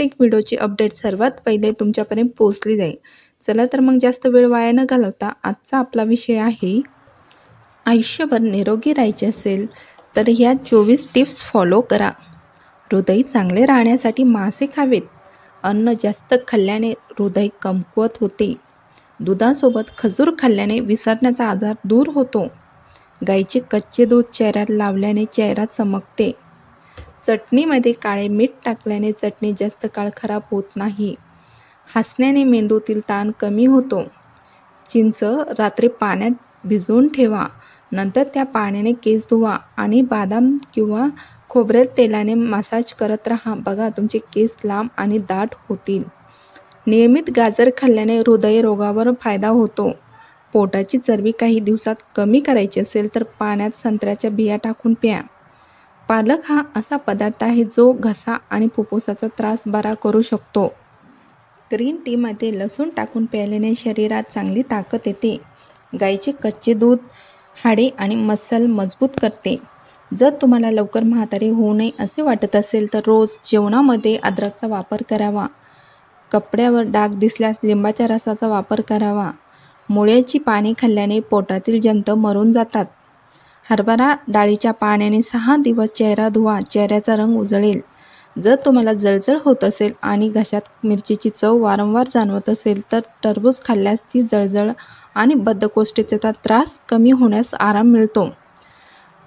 प्रत्येक व्हिडिओची अपडेट सर्वात पहिले तुमच्यापर्यंत पोहोचली जाईल. चला तर मग जास्त वेळ वाया न घालवता आजचा आपला विषय आहे आयुष्यभर निरोगी राहायचे असेल तर ह्या चोवीस टिप्स फॉलो करा. हृदय चांगले राहण्यासाठी मासे खावेत अन्न जास्त खाल्ल्याने हृदय कमकुवत होते. दुधासोबत खजूर खाल्ल्याने विसरण्याचा आजार दूर होतो. गाईचे कच्चे दूध चेहऱ्यात लावल्याने चेहरा चमकते. चटणीमध्ये काळे मीठ टाकल्याने चटणी जास्त काळ खराब होत नाही. हसण्याने मेंदूतील ताण कमी होतो. चिंच रात्री पाण्यात भिजवून ठेवा. नंतर त्या पाण्याने केस धुवा आणि बादाम किंवा खोबरेल तेलाने मसाज करत राहा. बघा तुमचे केस लांब आणि दाट होतील. नियमित गाजर खाल्ल्याने हृदयरोगावर फायदा होतो. पोटाची चरबी काही दिवसात कमी करायची असेल तर पाण्यात संत्र्याच्या बिया टाकून प्या. पालक हा असा पदार्थ आहे जो घसा आणि फुफ्फुसाचा त्रास बरा करू शकतो. ग्रीन टीमध्ये लसूण टाकून प्यायल्याने शरीरात चांगली ताकद येते. गाईचे कच्चे दूध हाडे आणि मसल मजबूत करते. जर तुम्हाला लवकर म्हातारे होऊ नये असे वाटत असेल तर रोज जेवणामध्ये अद्रकचा वापर करावा. कपड्यावर डाग दिसल्यास लिंबाच्या रसाचा वापर करावा. मुळ्याची पाने खाल्ल्याने पोटातील जंत मरून जातात. हरभरा डाळीच्या पाण्याने सहा दिवस चेहरा धुवा चेहऱ्याचा रंग उजळेल. जर तुम्हाला जळजळ होत असेल आणि घशात मिरचीची चव वारंवार जाणवत असेल तर टरबूज खाल्ल्यास ती जळजळ आणि बद्धकोष्ठतेचा त्रास कमी होण्यास आराम मिळतो.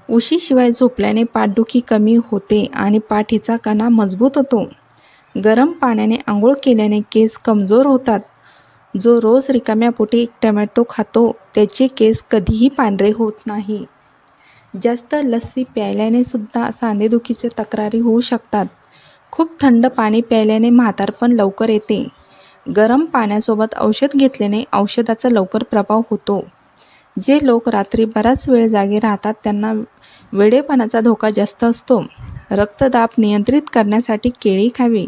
उशीशिवाय झोपल्याने पाठदुखी कमी होते आणि पाठीचा कणा मजबूत होतो. गरम पाण्याने आंघोळ केल्याने केस कमजोर होतात. जो रोज रिकाम्या पोटी एक टमॅटो खातो त्याचे केस कधीही पांढरे होत नाही. जास्त लस्सी प्यायल्याने सुद्धा सांधेदुखीचे तक्रारी होऊ शकतात. खूप थंड पाणी प्यायल्याने म्हातारपण लवकर येते. गरम पाण्यासोबत औषध घेतल्याने औषधाचा लवकर प्रभाव होतो. जे लोक रात्री बराच वेळ जागे राहतात त्यांना वेडेपणाचा धोका जास्त असतो. रक्तदाब नियंत्रित करण्यासाठी केळी खावी.